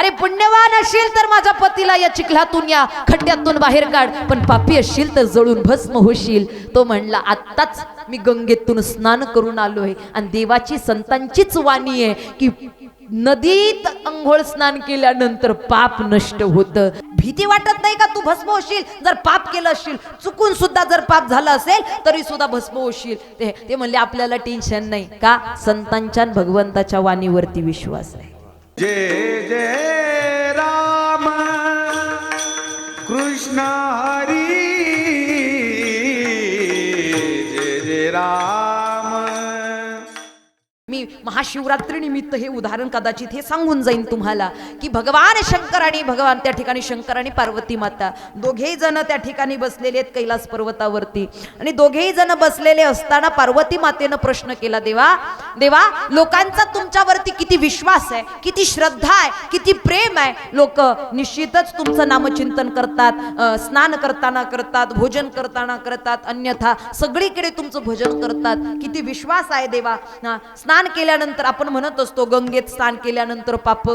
अरे पुण्यवान असशील तर माझ्या पतीला या चिखलातून या खड्ड्यातून बाहेर काढ. पण पापी असशील तर जळून भस्म होशील. तो म्हणला आत्ताच मी गंगेतून स्नान करून आलोय. आणि देवाची संतांचीच वाणी आहे की नदीत अंघोळ स्नान केल्यानंतर पाप नष्ट होतं. भीती वाटत नाही का तू भस्म होशील? जर पाप केलं असशील चुकून सुद्धा जर पाप झालं असेल तरी सुद्धा भस्म होशील. ते ते म्हणले आपल्याला टेन्शन नाही का? संतांच्या आणि भगवंताच्या वाणीवरती विश्वास आहे. जय जय राम कृष्ण हरी जय जय राम मी महाशिवरात्री निमित्त हे उदाहरण कदाचित हे सांगून जाईन तुम्हाला की भगवान शंकर आणि भगवान त्या ठिकाणी शंकर आणि पार्वती माता दोघेही जण त्या ठिकाणी बसलेले आहेत कैलास पर्वतावरती. आणि दोघेही जण बसलेले असताना पार्वती मातेनं प्रश्न केला देवा देवा लोकांचा तुमच्यावरती किती विश्वास आहे किती श्रद्धा आहे किती प्रेम आहे. लोक निश्चितच तुमचं नामचिंतन करतात स्नान करताना करतात भोजन करताना करतात अन्यथा सगळीकडे तुमचं भोजन करतात. किती विश्वास आहे देवा. हा, स्नान केल्यानंतर आपण म्हणत असतो गंगेत स्नान केल्यानंतर पाप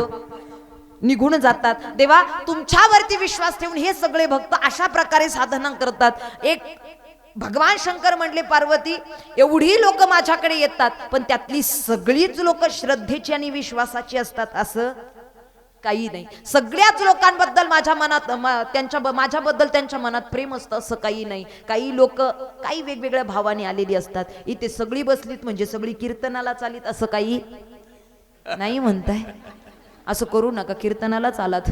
निघून जातात. देवा तुमच्यावरती विश्वास ठेवून हे सगळे भक्त अशा प्रकारे साधना करतात. एक भगवान शंकर म्हणले पार्वती एवढी लोक माझ्याकडे येतात पण त्यातली सगळीच लोक श्रद्धेची आणि विश्वासाची असतात असं काही नाही. सगळ्याच लोकांबद्दल माझ्या मनात त्यांच्या ब- माझ्याबद्दल त्यांच्या मनात प्रेम असतं असं काही नाही. काही लोक काही वेगवेगळ्या भावाने आलेली असतात. इथे सगळी बसलीत म्हणजे सगळी कीर्तनाला चालीत असं काही नाही म्हणताय. असं करू नका कीर्तनाला चालत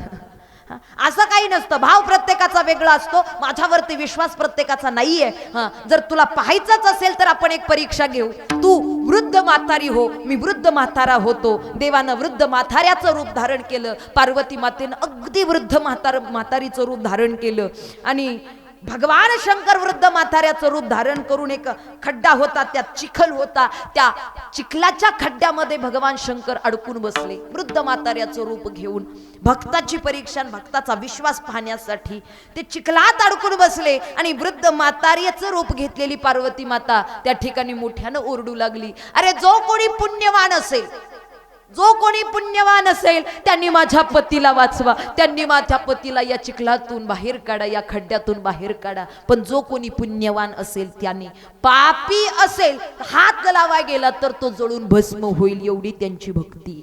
असं काही नसतं. भाव प्रत्येकाचा वेगळा असतो. माझ्यावरती विश्वास प्रत्येकाचा नाहीये. हा, जर तुला पाहायचंच असेल तर आपण एक परीक्षा घेऊ. तू वृद्ध म्हातारी हो. मी वृद्ध म्हातारा होतो. देवानं वृद्ध म्हाताऱ्याचं रूप धारण केलं. पार्वती मातेनं अगदी वृद्ध म्हातार म्हातारीचं रूप धारण केलं. आणि भगवान शंकर वृद्ध म्हाताऱ्याचं रूप धारण करून एक खड्डा होता त्यात चिखल होता. त्या चिखलाच्या खड्ड्यामध्ये भगवान शंकर अडकून बसले. वृद्ध म्हाताऱ्याचं रूप घेऊन भक्ताची परीक्षा भक्ताचा विश्वास पाहण्यासाठी ते चिखलात अडकून बसले आणि वृद्ध म्हाताऱ्याचं रूप घेतलेली पार्वती माता त्या ठिकाणी मोठ्यानं ओरडू लागली. अरे जो कोणी पुण्यवान असेल जो कोणी पुण्यवान असेल त्यांनी माझ्या पतीला वाचवा. त्यांनी माझ्या पतीला या चिखलातून बाहेर काढा या खड्ड्यातून बाहेर काढा. पण जो कोणी पुण्यवान असेल त्याने पापी असेल हात लावा गेला तर तो जळून भस्म होईल एवढी त्यांची भक्ती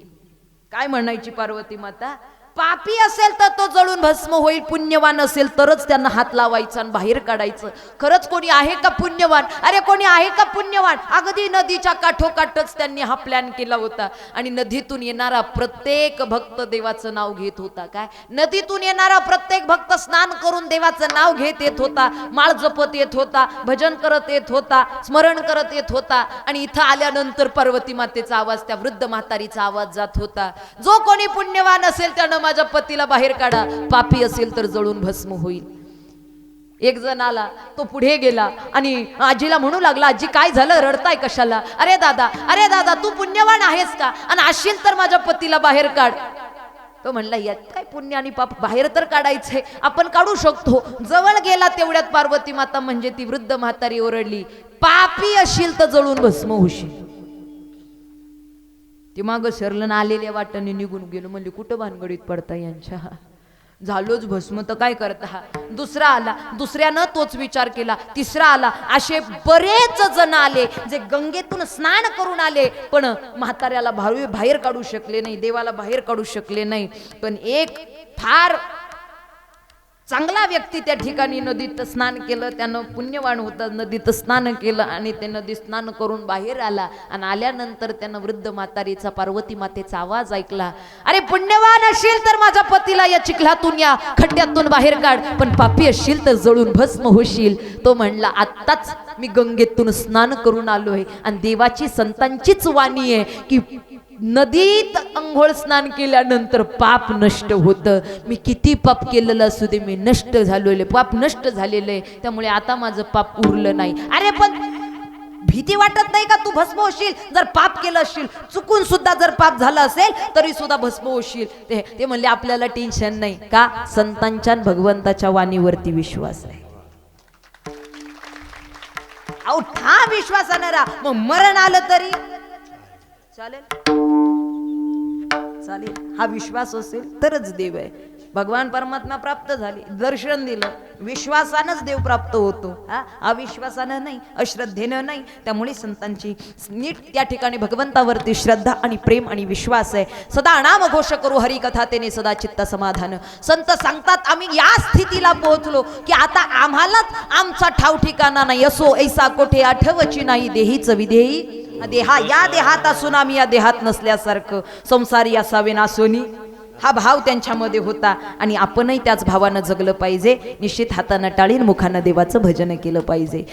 काय म्हणायची पार्वती माता? पापी असेल तर तो जळून भस्म होईल पुण्यवान असेल तरच त्यांना हात लावायचा आणि बाहेर काढायचं. खरंच कोणी आहे का पुण्यवान? अरे कोणी आहे का पुण्यवान? अगदी नदीच्या काठोकाठच त्यांनी हा प्लॅन केला होता. आणि नदीतून येणारा प्रत्येक भक्त देवाचं नाव घेत होता. काय? नदीतून येणारा प्रत्येक भक्त स्नान करून देवाचं नाव घेत येत होता. माळ जपत येत होता भजन करत येत होता स्मरण करत येत होता. आणि इथं आल्यानंतर पार्वती मातेचा आवाज त्या वृद्ध म्हातारीचा आवाज जात होता. जो कोणी पुण्यवान असेल त्यानं माझ्या पतीला बाहेर काढा. पापी असेल तर जळून भस्म होईल. एक जण आला तो पुढे गेला आणि आजीला म्हणू लागला आजी काय झालं? रडताय कशाला? अरे दादा अरे दादा तू पुण्यवान आहेस का? आणि असशील तर माझ्या पतीला बाहेर काढ. तो म्हणला यात काय पुण्य आणि पाप? बाहेर तर काढायचंय आपण काढू शकतो. जवळ गेला तेवढ्यात पार्वती माता म्हणजे ती वृद्ध म्हातारी ओरडली पापी असशील तर जळून भस्म होशील. की मागं सरलं आलेल्या वाटाने निघून गेलो. म्हणजे कुठं भानगडीत पडता यांच्या? झालोच भस्म तर काय करता? दुसरा आला. दुसऱ्यानं तोच विचार केला. तिसरा आला. असे बरेच जण आले जे गंगेतून स्नान करून आले पण म्हाताऱ्याला भावी बाहेर काढू शकले नाही देवाला बाहेर काढू शकले नाही. पण एक फार चांगला व्यक्ती त्या ठिकाणी नदीत स्नान केलं त्यानं पुण्यवान होतं नदीत स्नान केलं आणि ते नदीत स्नान करून बाहेर आला आणि आल्यानंतर त्यानं वृद्ध म्हातारीचा पार्वती मातेचा आवाज ऐकला अरे पुण्यवान असेल तर माझ्या पतीला या चिखलातून या खड्ड्यातून बाहेर काढ पण पापी असशील तर जळून भस्म होशील. तो म्हणला आत्ताच मी गंगेतून स्नान करून आलोय आणि देवाची संतांचीच वाणी आहे की नदीत अंघोळ स्नान केल्यानंतर पाप नष्ट होतं. मी किती पाप केलेलं असू दे मी नष्ट झालेले पाप नष्ट झालेलं आहे त्यामुळे आता माझं पाप उरलं नाही. अरे पण भीती वाटत नाही का तू भस्म होशील? जर पाप केलं असशील चुकून सुद्धा जर पाप झालं असेल तरी सुद्धा भस्म होशील. ते ते म्हणले आपल्याला टेन्शन नाही का? संतांच्या भगवंताच्या वाणीवरती विश्वास आहे. अहो ठाम विश्वासानं राहा. मग मरण आलं तरी? चालेल? चालेल. हा विश्वास असेल तरच देव आहे. भगवान परमात्मा प्राप्त झाले दर्शन दिलं विश्वासानंच देव प्राप्त होतो. हा? अविश्वासानं नाही अश्रद्धेनं नाही. त्यामुळे संतांची नीट त्या ठिकाणी भगवंतावरती श्रद्धा आणि प्रेम आणि विश्वास आहे. सदा नाम घोष करू हरिकथा तेने सदा चित्त समाधान. संत सांगतात आम्ही या स्थितीला पोहोचलो की आता आम्हालाच आमचा ठाव ठिकाणा नाही. असो ऐसा कोठे आठवची नाही देहीच विधेयी देहा या देहात असून आम्ही या देहात नसल्यासारखं संसारी असावे नासोनी हा भाव त्यांच्यामध्ये होता आणि आपणही त्याच भावानं जगलं पाहिजे. निश्चित हातानं टाळीन मुखानं देवाचं भजन केलं पाहिजे.